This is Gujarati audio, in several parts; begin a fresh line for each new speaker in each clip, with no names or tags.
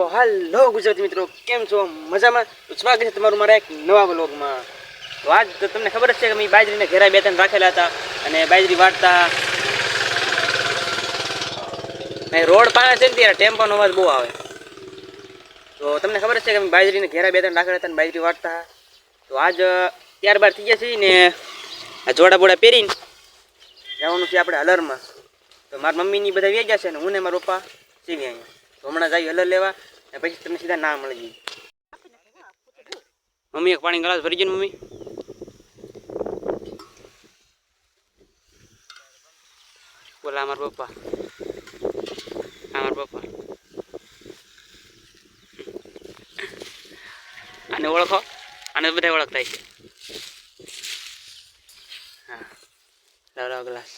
તો હાલો ગુજરાતી મિત્રો, કેમ છો? મજામાં? તો સ્વાગત છે તમારું મારા એક નવા બ્લોગમાં તો આજ તો તમને ખબર જ છે કે મેં બાજરીને ઘેરા બે ત્રણ રાખેલા હતા અને બાજરી વાટતા નહીં રોડ પાસે છે ને ત્યારે ટેમ્પોનો અવાજ બહુ આવે. તો તમને ખબર જ છે કે મેં બાજરીને ઘેરા બે ત્રણ રાખેલા હતા અને બાજરી વાટતા. તો આજ ત્યારબાદ થઈ ગયા છીએ ને આ જોડા બોડા પહેરીને જવાનું છે આપણે હલરમાં. તો મારા મમ્મીની બધા વ્યાઈ ગયા છે ને હું ને મારા પપ્પા સીવી અહીંયા. હમણાં જાય હલર લેવા ને પછી તમને સીધા ના મળી જઈએ મમ્મી, એક પાણી ગ્લાસ ભરી જાય મમ્મી. બોલા, અમારા પપ્પા. અમારા પપ્પા. આને ઓળખો. આને બધા ઓળખતા છે હા. લાવ લાવ ગ્લાસ.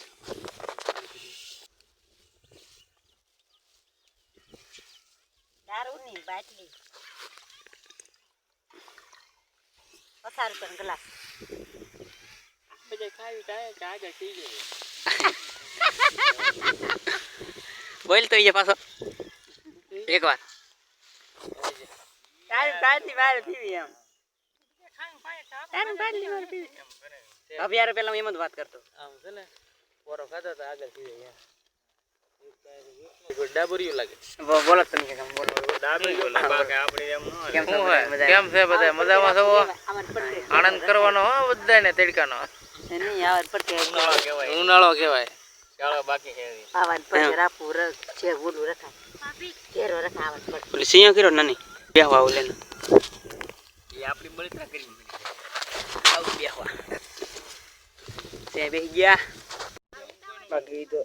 બાટલી પસાર રૂપિયાનો ગ્લાસ
બોલ તો એ પાછો એક વાર તારી તારી વાર પીવી એમ તારી બાટલી વાર પીવી અભિયાર પેલા હું એમ જ વાત કરતો
આમ છે ને પોરો ખાતો તો આગળથી ડાબરિયું લાગે
બો- બોલો તમે કે બોલો
ડાબરિયું લાગે બાકી આપણે એમ ન
કેમ છો
શું
બધા?
હોય?
મજા
કેમ છે બધા મજામાં છો
આમાં પડકે
આનંદ કરવાનો હો બધાને તડકાનો
નહીં આવા પડકે
ઉનાળો કહેવાય. ઉનાળો કહેવાય। શાળા બાકી છે
આવા પડકે રાપુ રખ છે ઓલું રખાય ઘેરો રખાય આવા પડકે
ઓલી સિંહ કર્યો નાની? બેહવા ઓલે
એ આપણી બળતરા કરી
આવું બેહવા. ત્યાં બેસી ગયા. બાકી તો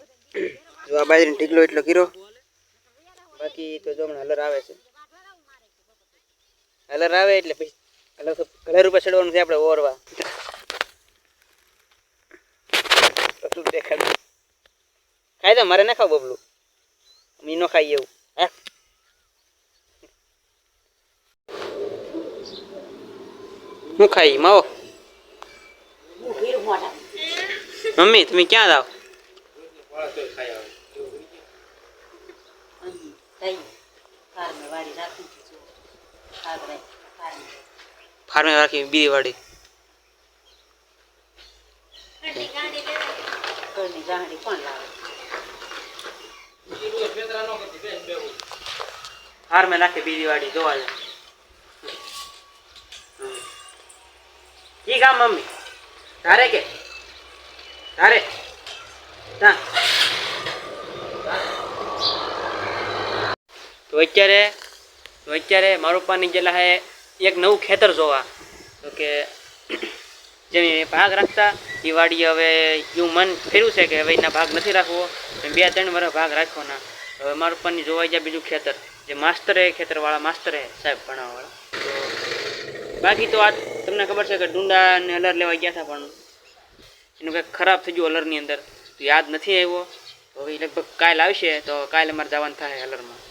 જો આ બાજરીનો ઢીકલો એટલો કીરો બાકી તો જો હલર આવે છે. હલર આવે એટલે પછી હલર તો કલર ઉપર ચડવાનું છે આપણે ઓરવા. દેખાડ. ખાઈ દો મારે ના ખાવ બબલું મી ન ખાઈ એવું. હે? હું ખાઈ? માવો? મમ્મી, તમે ક્યાં જાઓ?
ફાર્મે વાડી રાખી ફાર્મે ફાર્મે.
ફાર્મે રાખી બીજી
ઘરની ગાંડી કોણ લાવે?
ફાર્મે રાખી બીજી વાડી જોવા જાય ઈ કામ મમ્મી? તારે કે? તારે? તા તો અત્યારે તો અત્યારે મારું પાણી ગયેલા હે એક નવું ખેતર જોવા. તો કે જેમ ભાગ રાખતા એ વાડી હવે એવું મન ફેર્યું છે કે હવે એના ભાગ નથી રાખવો. બે ત્રણ વર્ષ ભાગ રાખવાના. હવે મારું પાણી જોવાઈ જાય બીજું ખેતર. જે માસ્તર હે, ખેતરવાળા માસ્તર હે, સાહેબ ભણાવવાળા. તો બાકી તો આ તમને ખબર છે કે ડુંડા અને હલર લેવા ગયા હતા પણ એનું કંઈક ખરાબ થઈ ગયું હલરની અંદર. યાદ નથી આવ્યો. હવે લગભગ કાલ આવશે, તો કાલે મારે જવાનું થાય હલરમાં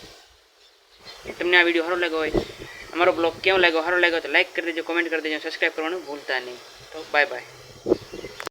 તમને આ વીડિયો સારો લાગ્યો હોય, અમારો બ્લોગ કેવો લાગ્યો, સારો લાગ્યો તો લાઈક કરી દેજો કોમેન્ટ કરી દેજો સબસ્ક્રાઈબ કરવાનું ભૂલતા નહીં. તો બાય બાય